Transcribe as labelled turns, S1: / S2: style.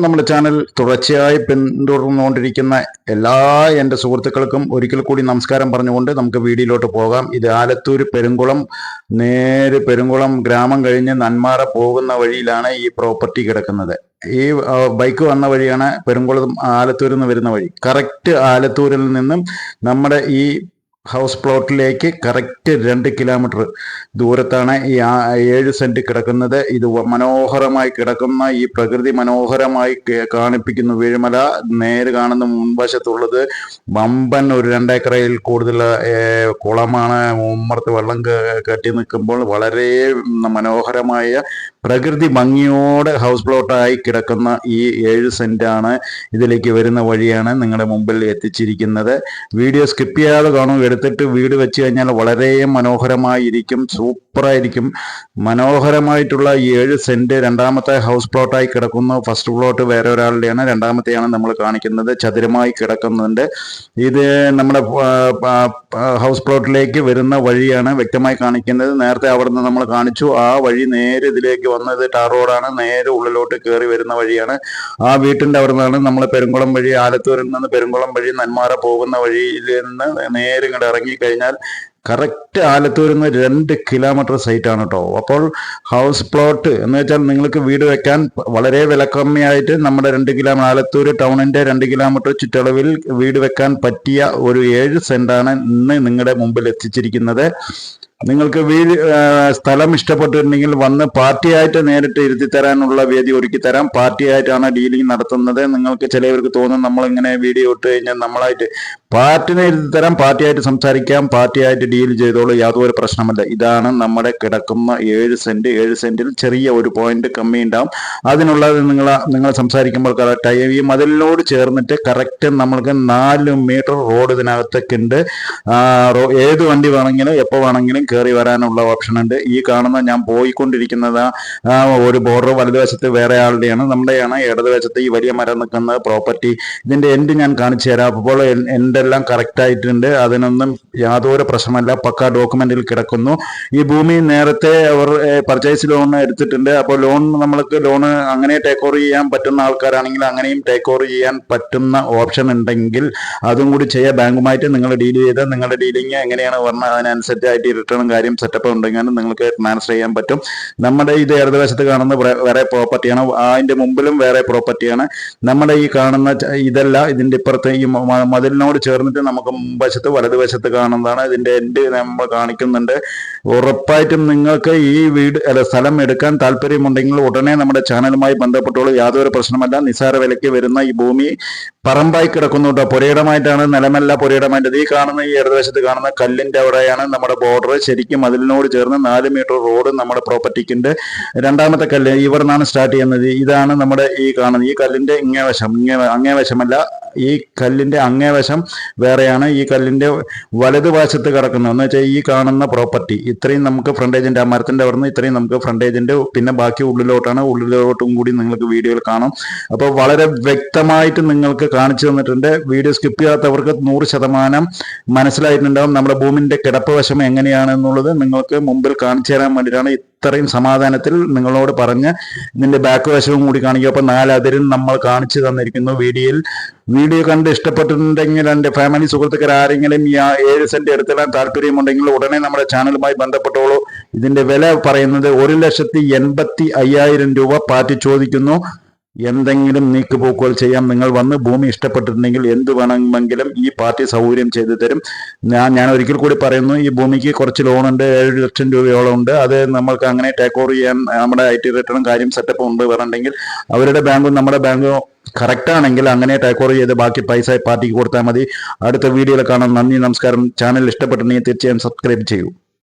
S1: നമ്മുടെ ചാനൽ തുടർച്ചയായി പിന്തുടർന്നുകൊണ്ടിരിക്കുന്ന എല്ലാ എന്റെ സുഹൃത്തുക്കൾക്കും ഒരിക്കൽ കൂടി നമസ്കാരം പറഞ്ഞുകൊണ്ട് നമുക്ക് വീഡിയോയിലോട്ട് പോകാം. ഇത് ആലത്തൂർ പെരുങ്കുളം നേരെ പെരുങ്കുളം ഗ്രാമം കഴിഞ്ഞ് നന്മാറ പോകുന്ന വഴിയിലാണ് ഈ പ്രോപ്പർട്ടി കിടക്കുന്നത്. ഈ ബൈക്ക് വന്ന വഴിയാണ് പെരുങ്കുളം ആലത്തൂരിൽ നിന്ന് വരുന്ന വഴി. കറക്റ്റ് ആലത്തൂരിൽ നിന്നും നമ്മുടെ ഈ ഹൗസ് പ്ലോട്ടിലേക്ക് കറക്റ്റ് രണ്ട് കിലോമീറ്റർ ദൂരത്താണ് ഈ ഏഴ് സെന്റ് കിടക്കുന്നത്. ഇത് മനോഹരമായി കിടക്കുന്ന ഈ പ്രകൃതി മനോഹരമായി കാണിപ്പിക്കുന്നു വീഴുമല നേര് കാണുന്ന മുൻവശത്തുള്ളത് വമ്പൻ ഒരു രണ്ടേക്കറയിൽ കൂടുതൽ കുളമാണ്. ഉമ്മർത്ത് വെള്ളം കെട്ടി നിൽക്കുമ്പോൾ വളരെ മനോഹരമായ പ്രകൃതി ഭംഗിയോട് ഹൗസ് പ്ലോട്ടായി കിടക്കുന്ന ഈ ഏഴ് സെന്റാണ് ഇതിലേക്ക് വരുന്ന വഴിയാണ് നിങ്ങളുടെ മുമ്പിൽ എത്തിച്ചിരിക്കുന്നത്. വീഡിയോ സ്കിപ്പ് ചെയ്യാതെ കാണും. എടുത്തിട്ട് വീട് വെച്ച് കഴിഞ്ഞാൽ വളരെ മനോഹരമായിരിക്കും സൂപ്പറായിരിക്കും. മനോഹരമായിട്ടുള്ള ഏഴ് സെന്റ് രണ്ടാമത്തെ ഹൗസ് പ്ലോട്ടായി കിടക്കുന്നു. ഫസ്റ്റ് പ്ലോട്ട് വേറെ ഒരാളുടെയാണ്. രണ്ടാമത്തെയാണ് നമ്മൾ കാണിക്കുന്നത്. ചതുരമായി കിടക്കുന്നുണ്ട്. ഇത് നമ്മുടെ ഹൗസ് പ്ലോട്ടിലേക്ക് വരുന്ന വഴിയാണ് വ്യക്തമായി കാണിക്കുന്നത്. നേരത്തെ അവിടുന്ന് നമ്മൾ കാണിച്ചു. ആ വഴി നേരെ ഇതിലേക്ക് വന്നത് ടാർ റോഡാണ്. നേരെ ഉള്ളിലോട്ട് കയറി വരുന്ന വഴിയാണ്. ആ വീട്ടിന്റെ അവിടെ നിന്നാണ് നമ്മൾ പെരുങ്കുളം വഴി ആലത്തൂരിൽ നിന്ന് പെരുങ്കുളം വഴി നന്മാറ പോകുന്ന വഴിയിൽ നിന്ന് നേരെ ഇങ്ങോട്ട് ഇറങ്ങിക്കഴിഞ്ഞാൽ കറക്റ്റ് ആലത്തൂരിൽ നിന്ന് രണ്ട് കിലോമീറ്റർ സൈറ്റ് ആണ് കേട്ടോ അപ്പോൾ ഹൗസ് പ്ലോട്ട് എന്ന് വെച്ചാൽ നിങ്ങൾക്ക് വീട് വെക്കാൻ വളരെ വിലക്കമ്മിയായിട്ട് നമ്മുടെ രണ്ട് കിലോമീറ്റർ ആലത്തൂർ ടൗണിന്റെ രണ്ട് കിലോമീറ്റർ ചുറ്റളവിൽ വീട് വെക്കാൻ പറ്റിയ ഒരു ഏഴ് സെന്റാണ് ഇന്ന് നിങ്ങളുടെ മുമ്പിൽ എത്തിച്ചിരിക്കുന്നത്. നിങ്ങൾക്ക് വീട് സ്ഥലം ഇഷ്ടപ്പെട്ടിട്ടുണ്ടെങ്കിൽ വന്ന് പാർട്ടിയായിട്ട് നേരിട്ട് ഇരുത്തി തരാനുള്ള വേദി ഒരുക്കി തരാം. പാർട്ടിയായിട്ടാണ് ഡീലിംഗ് നടത്തുന്നത്. നിങ്ങൾക്ക് ചിലവർക്ക് തോന്നും നമ്മൾ ഇങ്ങനെ വീഡിയോ ഇട്ട് കഴിഞ്ഞാൽ നമ്മളായിട്ട് പാർട്ടിനെ എഴുതി തരാം പാർട്ടിയായിട്ട് സംസാരിക്കാം പാർട്ടിയായിട്ട് ഡീൽ ചെയ്തോളൂ യാതൊരു പ്രശ്നമല്ല. ഇതാണ് നമ്മുടെ കിടക്കുന്ന ഏഴ് സെന്റ്. ഏഴ് സെന്റിൽ ചെറിയ ഒരു പോയിന്റ് കമ്മി ഉണ്ടാവും. അതിനുള്ളത് നിങ്ങൾ നിങ്ങൾ സംസാരിക്കുമ്പോൾ കറക്റ്റായി ഈ മതിലിനോട് ചേർന്നിട്ട് കറക്റ്റ് നമ്മൾക്ക് നാല് മീറ്റർ റോഡ് ഇതിനകത്തൊക്കെ ഉണ്ട് ഏത് വണ്ടി വേണമെങ്കിലും എപ്പോൾ വേണമെങ്കിലും കയറി വരാനുള്ള ഓപ്ഷൻ ഉണ്ട്. ഈ കാണുന്ന ഞാൻ പോയിക്കൊണ്ടിരിക്കുന്നത് ഒരു ബോർഡർ വലതുവശത്ത് വേറെ ആളുടെയാണ്. നമ്മുടെയാണ് ഇടതുവശത്ത് ഈ വലിയ മരം നിൽക്കുന്ന പ്രോപ്പർട്ടി ഇതിന്റെ എൻഡ് ഞാൻ കാണിച്ചു തരാം. അപ്പോൾ എന്റെ എല്ലാം കറക്റ്റ് ആയിട്ടുണ്ട്. അതിനൊന്നും യാതൊരു പ്രശ്നമല്ല പക്ക ഡോക്യുമെന്റിൽ കിടക്കുന്നു. ഈ ഭൂമി നേരത്തെ അവർ പർച്ചേസ് ലോൺ എടുത്തിട്ടുണ്ട്. അപ്പോൾ ലോൺ നമ്മൾക്ക് ലോൺ അങ്ങനെ ടേക്ക് ഓവർ ചെയ്യാൻ പറ്റുന്ന ആൾക്കാരാണെങ്കിൽ അങ്ങനെയും ടേക്ക് ഓവർ ചെയ്യാൻ പറ്റുന്ന ഓപ്ഷൻ ഉണ്ടെങ്കിൽ അതും കൂടി ചെയ്യാം. ബാങ്കുമായിട്ട് നിങ്ങൾ ഡീൽ ചെയ്ത് നിങ്ങളുടെ ഡീലിംഗ് എങ്ങനെയാണ് പറഞ്ഞാൽ അതിനനുസരിച്ചായിട്ട് റിട്ടേണും കാര്യം സെറ്റപ്പ് ഉണ്ടെങ്കിൽ നിങ്ങൾക്ക് മാനേജ് ചെയ്യാൻ പറ്റും. നമ്മുടെ ഇത് ഇടതുവശത്ത് കാണുന്ന വേറെ പ്രോപ്പർട്ടിയാണ് അതിന്റെ മുമ്പിലും വേറെ പ്രോപ്പർട്ടിയാണ് നമ്മുടെ ഈ കാണുന്ന ഇതല്ല ഇതിന്റെ ഇപ്പുറത്തെ ഈ മതിലിനോട് ചേർന്നിട്ട് നമുക്ക് മുൻവശത്ത് വലതുവശത്ത് കാണുന്നതാണ്. ഇതിന്റെ എൻഡ് നമ്മൾ കാണിക്കുന്നുണ്ട്. ഉറപ്പായിട്ടും നിങ്ങൾക്ക് ഈ വീട് അല്ല സ്ഥലം എടുക്കാൻ താല്പര്യമുണ്ടെങ്കിൽ ഉടനെ നമ്മുടെ ചാനലുമായി ബന്ധപ്പെട്ടോളൂ. യാതൊരു പ്രശ്നമല്ല നിസാര വിലയ്ക്ക് വരുന്ന ഈ ഭൂമി പറമ്പായി കിടക്കുന്നു കേട്ടോ. പുരയിടമായിട്ടാണ് നിലമല്ല പുരയിടമായിട്ട്. ഈ കാണുന്ന ഈ ഇടതുവശത്ത് കാണുന്ന കല്ലിന്റെ അവിടെയാണ് നമ്മുടെ ബോർഡർ ശരിക്കും അതിനോട് ചേർന്ന് നാല് മീറ്റർ റോഡ് നമ്മുടെ പ്രോപ്പർട്ടിക്കിന്റെ രണ്ടാമത്തെ കല്ല് ഇവിടെ നിന്നാണ് സ്റ്റാർട്ട് ചെയ്യുന്നത്. ഇതാണ് നമ്മുടെ ഈ കാണുന്നത്. ഈ കല്ലിന്റെ ഇങ്ങേ വശം ഇങ്ങേ അങ്ങേ വശമല്ല ഈ കല്ലിന്റെ അങ്ങേവശം വേറെയാണ് ഈ കല്ലിന്റെ വലതുവശത്ത് കിടക്കുന്നത്. എന്ന് വെച്ചാൽ ഈ കാണുന്ന പ്രോപ്പർട്ടി ഇത്രയും നമുക്ക് ഫ്രണ്ട് ആ മരത്തിന്റെ അവിടെ നിന്ന് ഇത്രയും നമുക്ക് ഫ്രണ്ടേജിന്റെ പിന്നെ ബാക്കി ഉള്ളിലോട്ടാണ്. ഉള്ളിലോട്ടും കൂടി നിങ്ങൾക്ക് വീഡിയോയിൽ കാണാം. അപ്പോൾ വളരെ വ്യക്തമായിട്ട് നിങ്ങൾക്ക് കാണിച്ചു തന്നിട്ടുണ്ട്. വീഡിയോ സ്കിപ്പ് ചെയ്യാത്തവർക്ക് നൂറ് ശതമാനം മനസ്സിലായിട്ടുണ്ടാവും നമ്മുടെ ഭൂമിന്റെ കിടപ്പ് വശം എങ്ങനെയാണ് എന്നുള്ളത് നിങ്ങൾക്ക് മുമ്പിൽ കാണിച്ചു തരാൻ വേണ്ടിയിട്ടാണ് ഇത്രയും സമാധാനത്തിൽ നിങ്ങളോട് പറഞ്ഞ് ഇതിന്റെ ബാക്ക് വശവും കൂടി കാണിക്കുക. അപ്പൊ നാലതിരും നമ്മൾ കാണിച്ചു തന്നിരിക്കുന്നു. വീഡിയോയിൽ വീഡിയോ കണ്ട് ഇഷ്ടപ്പെട്ടിട്ടുണ്ടെങ്കിൽ എന്റെ ഫാമിലി സുഹൃത്തുക്കൾ ആരെങ്കിലും ഈ ഏഴ് സെന്റ് എടുത്തിടാൻ താല്പര്യമുണ്ടെങ്കിൽ ഉടനെ നമ്മുടെ ചാനലുമായി ബന്ധപ്പെട്ടോളൂ. ഇതിന്റെ വില പറയുന്നത് ഒരു ലക്ഷത്തി എൺപത്തി അയ്യായിരം രൂപ പാറ്റി ചോദിക്കുന്നു. എന്തെങ്കിലും നീക്കുപോക്കുകൾ ചെയ്യാം നിങ്ങൾ വന്ന് ഭൂമി ഇഷ്ടപ്പെട്ടിട്ടുണ്ടെങ്കിൽ എന്ത് വേണമെങ്കിലും ഈ പാർട്ടി സൗകര്യം ചെയ്തു തരും. ഞാൻ ഞാൻ ഒരിക്കൽ കൂടി പറയുന്നു ഈ ഭൂമിക്ക് കുറച്ച് ലോണുണ്ട് ഏഴ് ലക്ഷം രൂപയോളം ഉണ്ട്. അത് നമ്മൾക്ക് അങ്ങനെ ടേക്ക് ഓവർ ചെയ്യാൻ നമ്മുടെ ഐ ടി റിട്ടേണും കാര്യം സെറ്റപ്പ് ഉണ്ട് പറഞ്ഞിട്ടുണ്ടെങ്കിൽ അവരുടെ ബാങ്കും നമ്മുടെ ബാങ്കും കറക്റ്റ് ആണെങ്കിൽ അങ്ങനെ ടേക്ക് ഓവർ ചെയ്ത് ബാക്കി പൈസ പാർട്ടിക്ക് കൊടുത്താൽ മതി. അടുത്ത വീഡിയോയിൽ കാണാം. നന്ദി നമസ്കാരം. ചാനൽ ഇഷ്ടപ്പെട്ടിട്ടുണ്ടെങ്കിൽ തീർച്ചയായും സബ്സ്ക്രൈബ് ചെയ്യൂ.